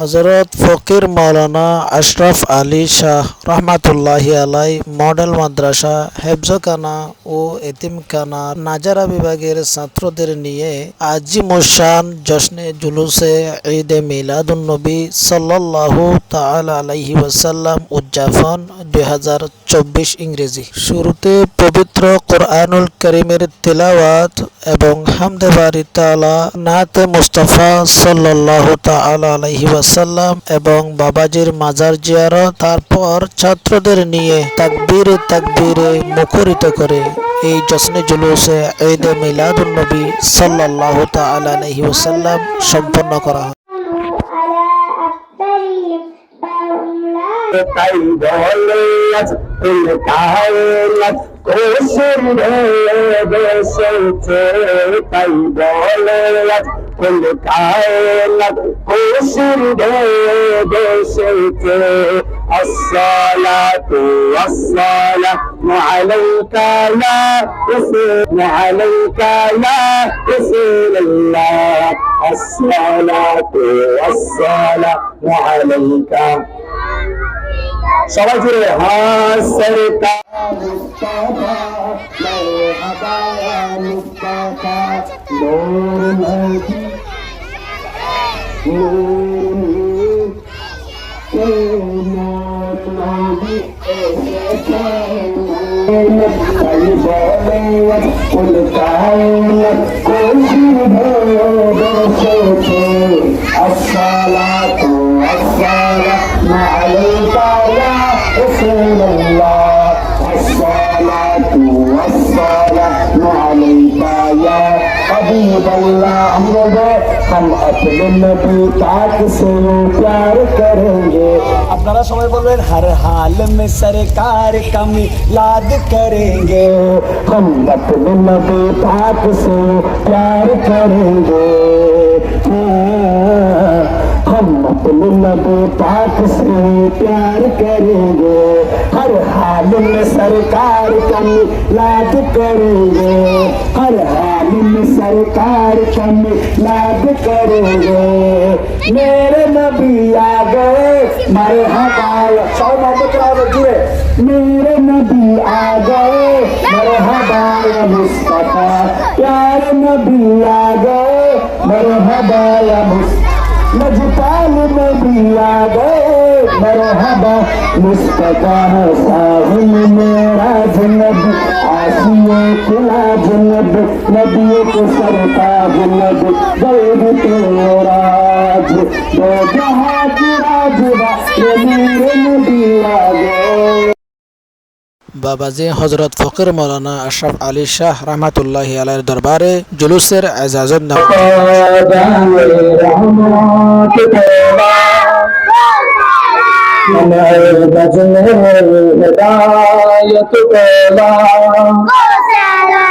হজরত ফকির মৌলানা আশরাফ আলী শাহ রহমাতুল্লাহি আলাই মডেল মাদ্রাসা হেফজখানা ও এতিমখানা নাজারা বিভাগের ছাত্রদের নিয়ে আজি মোশান জশনে জুলুসে ঈদ এ মিলাদুলনবী সাল্লাহু তাল আলাইহি ওয়াসাল্লাম উদযাপন দুই হাজার চব্বিশ ইংরেজি শুরুতে পবিত্র কোরআনুল করিমের তেলাওয়াত এবং হামদে বাড়ি তালা নাতে মুস্তফা সাল্লাহ তাল আলাইহি সাল্লাম এবং বাবাজির মাজার জিয়ারত তারপর ছাত্রদের নিয়ে তাকবীর তাকবীরে মুখরিত করে এই জশ্নে জুলুসে নবী সাল্লাল্লাহু তাআলা আলাইহি ওয়াসাল্লাম সম্পন্ন করা হয় তাই وسرنا بصوت طيب وليلك كلك عينك وسرنا بصوت الصلاة والصلاة عليك لا يسير عليك لا يسير الله الصلاة والصلاة عليك সবাই জুড়ে হ্যাঁ সরকার Thank you. मिलना हम लोग हम अपने नबी पाक से प्यार करेंगे अपना আপনারা बोल रहे हर हाल में सरकार কম याद करेंगे हम अपने नबी पाक से प्यार करेंगे लब पाक से प्यार करेंगे हर हाल में सरकार का मिलाद करेंगे हर हाल में सरकार का मिलाद करेंगे मेरे नबी आ गए मरे हवाल सौ मोहम्मद जुड़े मेरे नबी आ गए मरे हवाल मुस्तफा प्यार नबी आ गए मरे हवाल मुस्तफा مرحبا مصطفى مساهم میرا جنب آسیے کلا جنب نبی کو سرتا جنب غیب تیرا راج دو جہاں کی راجبہ یہ میرے نبی راجے বাবাজি হজরত ফকির মৌলানা আশরাফ আলী শাহ রহমাতুল্লাহ আলের দরবারে জুলুসের এজাজত নাম নমায়েবাজনার হে নেয়াতুত কোবা কোসালা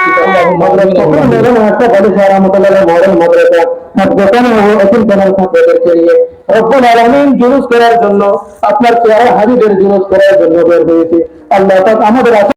আমরা তোমাদের আল্লাহর কাছে বড় সারা মতলে মোরে মোরে তো সবজন এখন চলার সাথেদের জন্য রব্বুল আলামিন দুরুদ করার জন্য আপনারা যারা হাদীদের দুরুদ করার জন্য দর হয়েছে আল্লাহ তা আমাদের